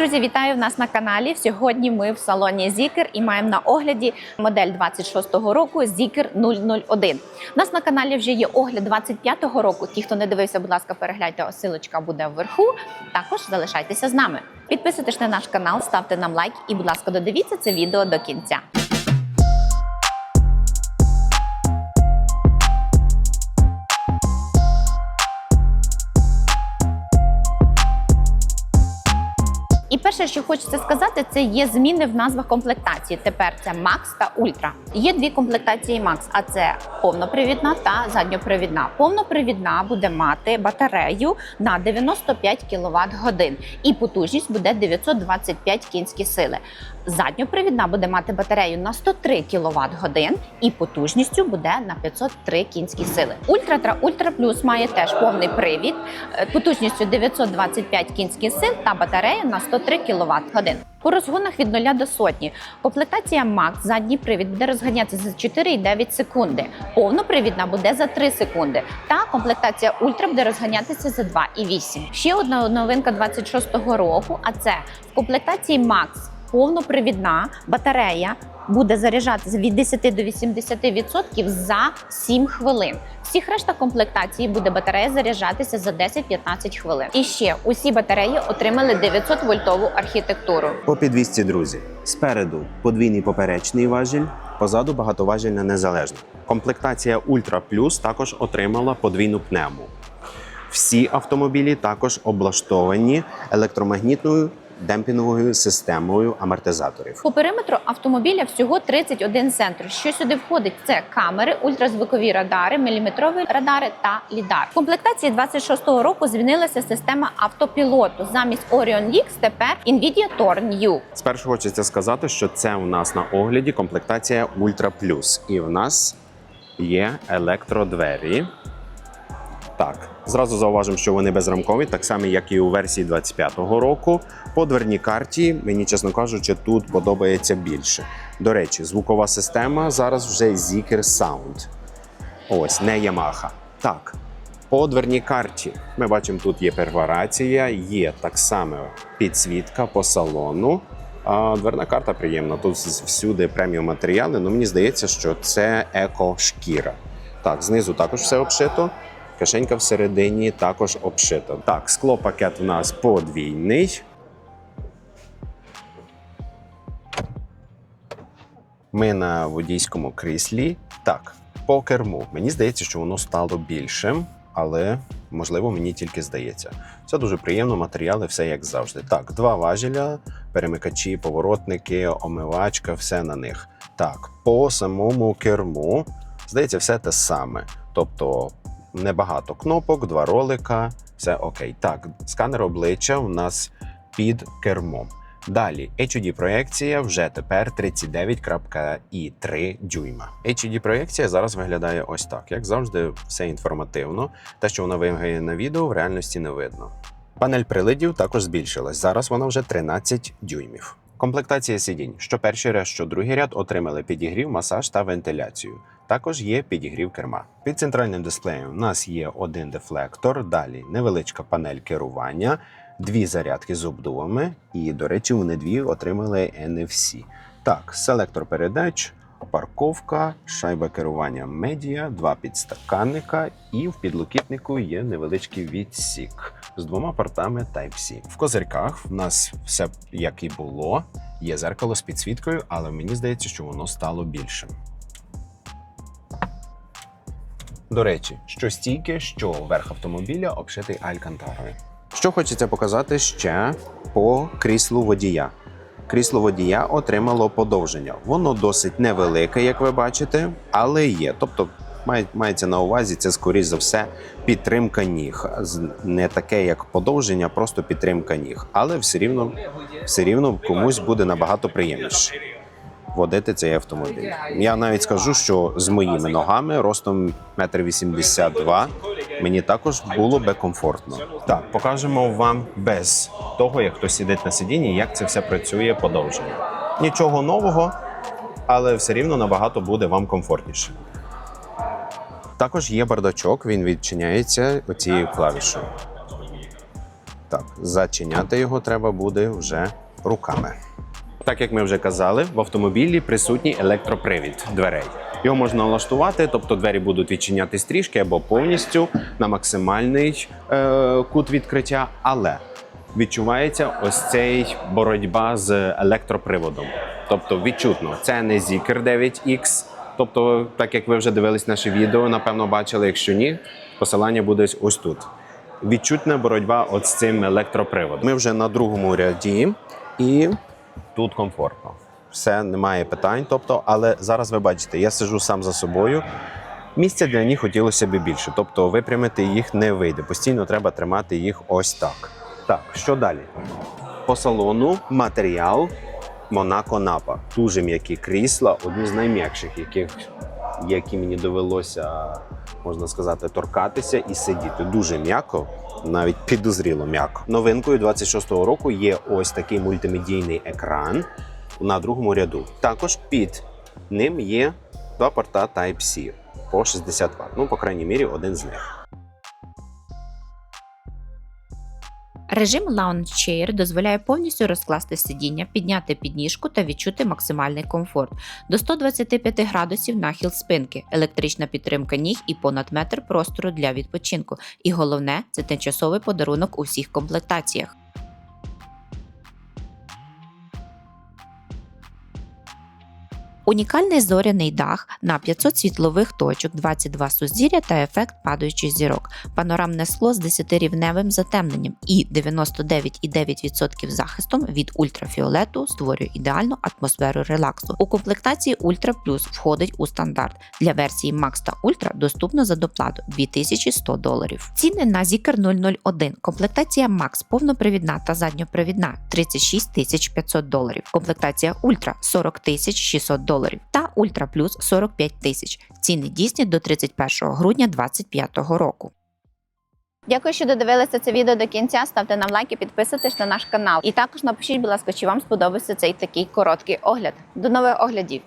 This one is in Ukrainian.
Друзі, вітаю нас на каналі. Сьогодні ми в салоні Зікер і маємо на огляді модель 26-го року Зікер 001. У нас на каналі вже є огляд 25-го року. Ті, хто не дивився, будь ласка, перегляньте, осилочка буде вверху. Також залишайтеся з нами. Підписуйтесь на наш канал, ставте нам лайк і, будь ласка, додивіться це відео до кінця. І перше, що хочеться сказати, це є зміни в назвах комплектації. Тепер це Макс та Ультра. Є дві комплектації Макс, а це повнопривідна та задньопривідна. Повнопривідна буде мати батарею на 95 кВт годин і потужність буде 925 кінські сили. Задньопривідна буде мати батарею на 103 кВт годин і потужністю буде на 503 кінські сили. Ультра та Ультра Плюс має теж повний привід е, потужністю 925 кінських сил та батарея на 103 кВт годин. По розгонах від 0 до сотні комплектація Max задній привід буде розганятися за 4,9 секунди. Повнопривідна буде за 3 секунди. Та комплектація Ультра буде розганятися за 2,8. Ще одна новинка 26-го року. А це в комплектації Max повнопривідна батарея буде заряджатися від 10 до 80% за 7 хвилин. Всіх решта комплектації буде батарея заряджатися за 10-15 хвилин. І ще усі батареї отримали 900 вольтову архітектуру. По підвісці, друзі. Спереду подвійний поперечний важіль, позаду багатоважільна незалежна. Комплектація Ultra Plus також отримала подвійну пневму. Всі автомобілі також облаштовані електромагнітною демпінговою системою амортизаторів. По периметру автомобіля всього 31 центр. Що сюди входить? Це камери, ультразвукові радари, міліметрові радари та лідар. В комплектації 26-го року змінилася система автопілоту. Замість Orion X тепер Nvidia Torn U. Спершу хочеться сказати, що це у нас на огляді комплектація Ultra Plus. І в нас є електродвері. Так, зразу зауважимо, що вони безрамкові, так само, як і у версії 25-го року. По дверній карті, мені, чесно кажучи, тут подобається більше. До речі, звукова система зараз вже Zeekr Sound. Ось, не Yamaha. Так, по дверній карті ми бачимо, тут є перфорація, є так само підсвітка по салону. А дверна карта приємна. Тут всюди преміум матеріали. Ну мені здається, що це еко-шкіра. Так, знизу також все обшито. Кишенька всередині також обшита. Так, склопакет у нас подвійний. Ми на водійському кріслі. Так, по керму. Мені здається, що воно стало більшим, але можливо мені тільки здається. Це дуже приємно, матеріали, все як завжди. Так, два важеля, перемикачі, поворотники, омивачка, все на них. Так, по самому керму, здається, все те саме. Тобто небагато кнопок, два ролика, все окей. Так, сканер обличчя у нас під кермом. Далі HUD проекція вже тепер 39.3 дюйма. HUD проекція зараз виглядає ось так. Як завжди, все інформативно. Те, що вона вимагає на відео, в реальності не видно. Панель приладів також збільшилась. Зараз вона вже 13 дюймів. Комплектація сидінь. Що перший ряд, що другий ряд отримали підігрів, масаж та вентиляцію. Також є підігрів керма. Під центральним дисплеєм у нас є один дефлектор, далі невеличка панель керування, дві зарядки з обдувами, і, до речі, вони дві отримали NFC. Так, селектор передач, парковка, шайба керування медіа, два підстаканника, і в підлокітнику є невеличкий відсік з двома портами Type-C. В козирках в нас все як і було. Є зеркало з підсвіткою, але мені здається, що воно стало більшим. До речі, що стійки, що верх автомобіля обшитий алькантарою. Що хочеться показати ще по кріслу водія. Крісло водія отримало подовження. Воно досить невелике, як ви бачите, але є. Тобто, мається на увазі, це скоріш за все підтримка ніг. Не таке, як подовження, просто підтримка ніг. Але все рівно, все рівно комусь буде набагато приємніше водити цей автомобіль. Я навіть скажу, що з моїми ногами ростом 1,82 м мені також було би комфортно. Так, покажемо вам без того, як хтось сидить на сидінні, як це все працює подовження. Нічого нового, але все рівно набагато буде вам комфортніше. Також є бардачок, він відчиняється оцією клавішою. Так, зачиняти його треба буде вже руками. Так як ми вже казали, в автомобілі присутній електропривід дверей. Його можна налаштувати, тобто двері будуть відчинятись трішки або повністю на максимальний е, кут відкриття, але відчувається ось цей боротьба з електроприводом. Тобто відчутно, це не Zeekr 9X. Тобто, так як ви вже дивились наше відео, напевно, бачили. Якщо ні, посилання буде ось тут. Відчутна боротьба от з цим електроприводом. Ми вже на другому ряді і тут комфортно. Все, немає питань. Тобто, але зараз ви бачите, я сижу сам за собою. Місця для них хотілося б більше. Тобто випрямити їх не вийде. Постійно треба тримати їх ось так. Так, що далі? По салону матеріал Monaco Napa. Дуже м'які крісла, одні з найм'якших, яких, які мені довелося, можна сказати, торкатися і сидіти. Дуже м'яко, навіть підозріло м'яко. Новинкою 26-го року є ось такий мультимедійний екран на другому ряду. Також під ним є два порта Type-C по 60 Вт. Ну, по крайній мірі, один з них. Режим Lounge Chair дозволяє повністю розкласти сидіння, підняти підніжку та відчути максимальний комфорт. До 125 градусів нахил спинки, електрична підтримка ніг і понад метр простору для відпочинку. І головне це тимчасовий подарунок у всіх комплектаціях. Унікальний зоряний дах на 500 світлових точок, 22 сузір'я та ефект падаючих зірок, панорамне скло з 10-рівневим затемненням і 99,9% захистом від ультрафіолету створює ідеальну атмосферу релаксу. У комплектації Ultra Plus входить у стандарт. Для версії Max та Ultra доступно за доплату 2100 доларів. Ціни на Zikr 001. Комплектація Max повнопривідна та задньопривідна 36 500 доларів. Комплектація Ultra 40 600 доларів та Ультра Плюс 45 тисяч. Ціни дійсні до 31 грудня 2025 року. Дякую, що додивилися це відео до кінця. Ставте нам лайки, підписуйтесь на наш канал. І також напишіть, будь ласка, чи вам сподобався цей такий короткий огляд. До нових оглядів!